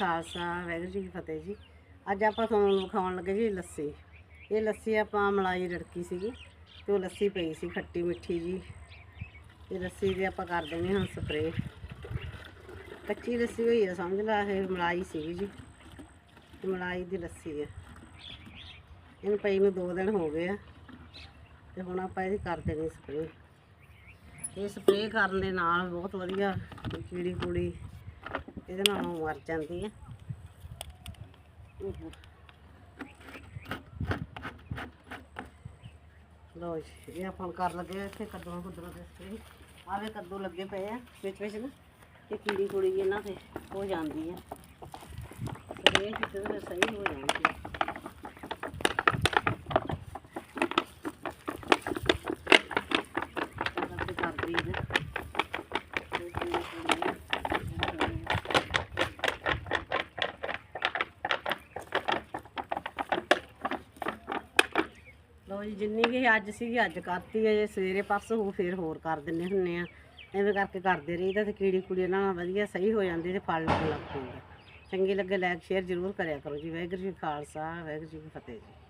ਖਾਲਸਾ, ਵਾਹਿਗੁਰੂ ਜੀ ਕੀ ਫਤਿਹ ਜੀ। ਅੱਜ ਆਪਾਂ ਤੁਹਾਨੂੰ ਵਿਖਾਉਣ ਲੱਗੇ ਜੀ ਲੱਸੀ। ਇਹ ਲੱਸੀ ਆਪਾਂ ਮਲਾਈ ਰੜਕੀ ਸੀਗੀ ਤੇ ਉਹ ਲੱਸੀ ਪਈ ਸੀ ਖੱਟੀ ਮਿੱਠੀ ਜੀ। ਇਹ ਲੱਸੀ ਦੀ ਆਪਾਂ ਕਰ ਦੇਣੀ ਹੁਣ ਸਪਰੇ ਕੱਚੀ ਲੱਸੀ ਹੋਈ ਹੈ ਸਮਝ ਲਾ, ਇਹ ਮਲਾਈ ਸੀਗੀ ਜੀ। ਮਲਾਈ ਦੀ ਲੱਸੀ ਹੈ ਇਹਨੂੰ ਪਈ ਨੂੰ 2 ਦਿਨ ਹੋ ਗਏ ਆ ਤੇ ਹੁਣ ਆਪਾਂ ਇਹਦੀ ਕਰ ਦੇਣੀ ਸਪਰੇ ਇਹ ਸਪਰੇ ਕਰਨ ਦੇ ਨਾਲ ਬਹੁਤ ਵਧੀਆ ਕੀੜੀ ਕੂੜੀ ਇਹਦੇ ਨਾਲੋਂ ਮਰ ਜਾਂਦੀ ਹੈ ਲੋ ਜੀ, ਇਹ ਆਪਾਂ ਕਰ ਲੱਗੇ ਆ ਇੱਥੇ ਕੱਦੂ ਕੁਦਰਤ ਦੇ ਸਪਰੇ ਆਵੇ ਕੱਦੂ ਲੱਗੇ ਪਏ ਆ, ਵਿੱਚ ਵਿੱਚ ਨਾ। ਇਹ ਕੀੜੀ ਕੁੜੀ ਜੀ ਇਹਨਾਂ ਤੇ ਹੋ ਜਾਂਦੀ ਹੈ ਸਪਰੇ ਕਿਤੇ ਤਾਂ ਸਹੀ ਹੋ ਜਾਂਦੀ ਹੈ ਕਰਦੇ ਕਰਦੀ ਹੈ ਇਹ ਕੀੜੀ ਕੁੜੀ ਲੋ ਜੀ, ਜਿੰਨੀ ਕਿ ਅੱਜ ਸੀਗੀ, ਅੱਜ ਕਰਤੀ ਹੈ ਜੇ, ਸਵੇਰੇ ਪਰਸੋਂ ਹੋ ਫੇਰ ਹੋਰ ਕਰ ਦਿੰਨੇ ਹੁੰਨੇ ਆ। ਐਵੇਂ ਕਰਕੇ ਕਰਦੇ ਰਹੀਦਾ ਤੇ ਕੀੜੀ ਕੁੜੀ ਇਹਨਾਂ ਨਾਲ ਵਧੀਆ ਸਹੀ ਹੋ ਜਾਂਦੀ ਤੇ ਫਲ ਲੱਗਣ ਲੱਗ ਪੈਂਦਾ। ਚੰਗੀ ਲੱਗੇ ਲਾਈਕ ਸ਼ੇਅਰ ਜ਼ਰੂਰ ਕਰਿਆ ਕਰੋ ਜੀ। ਵਾਹਿਗੁਰੂ ਜੀ ਖਾਲਸਾ, ਵਾਹਿਗੁਰੂ ਜੀ ਕੀ ਫਤਿਹ ਜੀ।